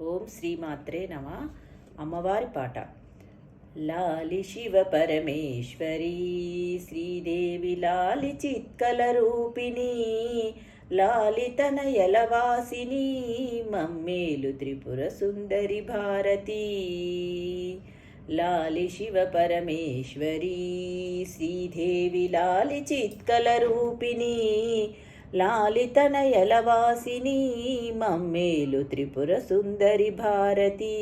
ఓం శ్రీమాత్రే నమ. అమ్మవారి పాట. లాలి శివ పరమేశ్వరీ శ్రీదేవి లాలి చిత్కల రూపిణి లాలి తనయలవాసిని మమ్మేలు త్రిపుర సుందరి భారతి. లాలి శివ పరమేశ్వరీ శ్రీదేవి లాలి చిత్కల రూపిణీ లాలితనయలవాసిని మమ్మేలు త్రిపుర సుందరి భారతి.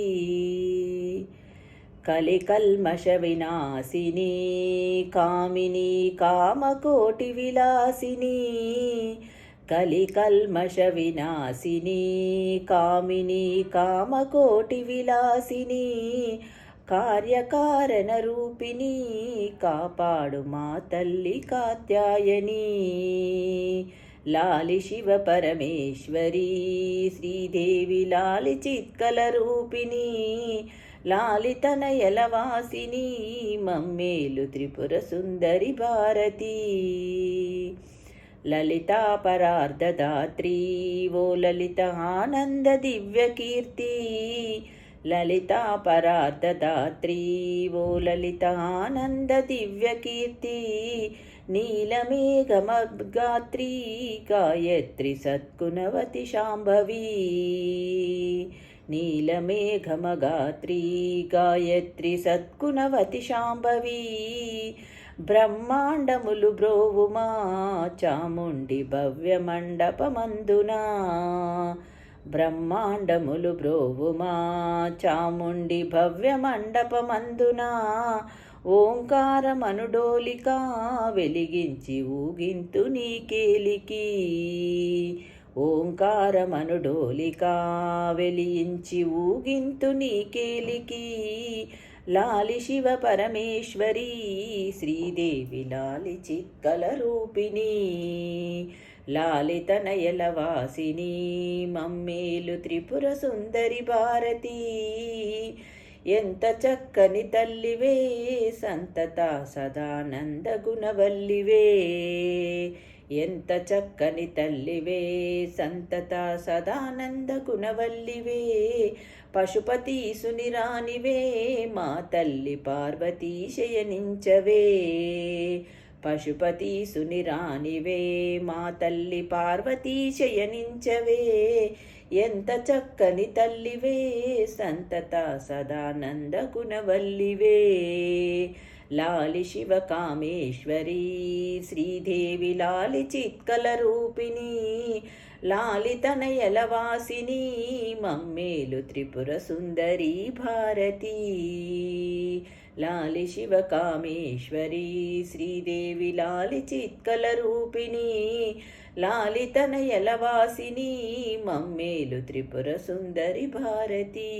కలికల్మష వినాశిని కామిని కామకోటి విలాసిని. కలికల్మష వినాశిని కామిని కామకోటి విలాసిని. కార్యకారణ రూపిణి కాపాడు మా తల్లి కాత్యాయని. లాలి శివ పరమేశ్వరీ శ్రీదేవి లాలి చిత్కల రూపిణి లాలితనయలవాసిని మమ్మేలు త్రిపుర సుందరి భారతి. లలితా పరార్ధదాత్రీ ఓ లలిత ఆనంద దివ్యకీర్తి లలితా పరార్థదాత్రీ ఓ లలితానంద దివ్యకీర్తి నీలమేఘమద్గాత్రీ గాయత్రి సత్కునవతి శాంభవీ నీలమేఘమగాత్రీ గాయత్రి సత్కునవతి శాంభవీ బ్రహ్మాండములు బ్రోవుమా చాముండి భవ్యమండపమందునా బ్రహ్మాండములు బ్రోవుమా చాముండి భవ్య మండపమందునా ఓంకారమనుడోలిక వెలిగించి ఊగింతు నీకేలికి. ఓంకారమనుడోలిక వెలియించి ఊగింతు నీకేలికి. లాలి శివ పరమేశ్వరీ శ్రీదేవి లాలి చిక్కల రూపిణీ. లాలితనయలవాసిని మమ్మేలు త్రిపుర సుందరి భారతి. ఎంత చక్కని తల్లివే సంతత సదానంద గుణవల్లివే. ఎంత చక్కని తల్లివే సంతత సదానంద గుణవల్లివే. పశుపతి సునిరానివే మా తల్లి పార్వతీ శయనించవే. పశుపతి సునిరానివే మా తల్లి పార్వతీ శయనించవే. ఎంత చక్కని తల్లివే సంతత సదానంద గుణవల్లివే. లాలి శివ కామేశ్వరీ శ్రీదేవి లాలి చిత్కల రూపిణి. లాలితనయలవాసిని మమ్మేలు త్రిపుర సుందరీ భారతీ. లాలి శివ కామేశ్వరీ శ్రీదేవి లాలి చిత్కల రూపిణి లాలితనయలవాసిని మమ్మేలు త్రిపుర సుందరి భారతీ.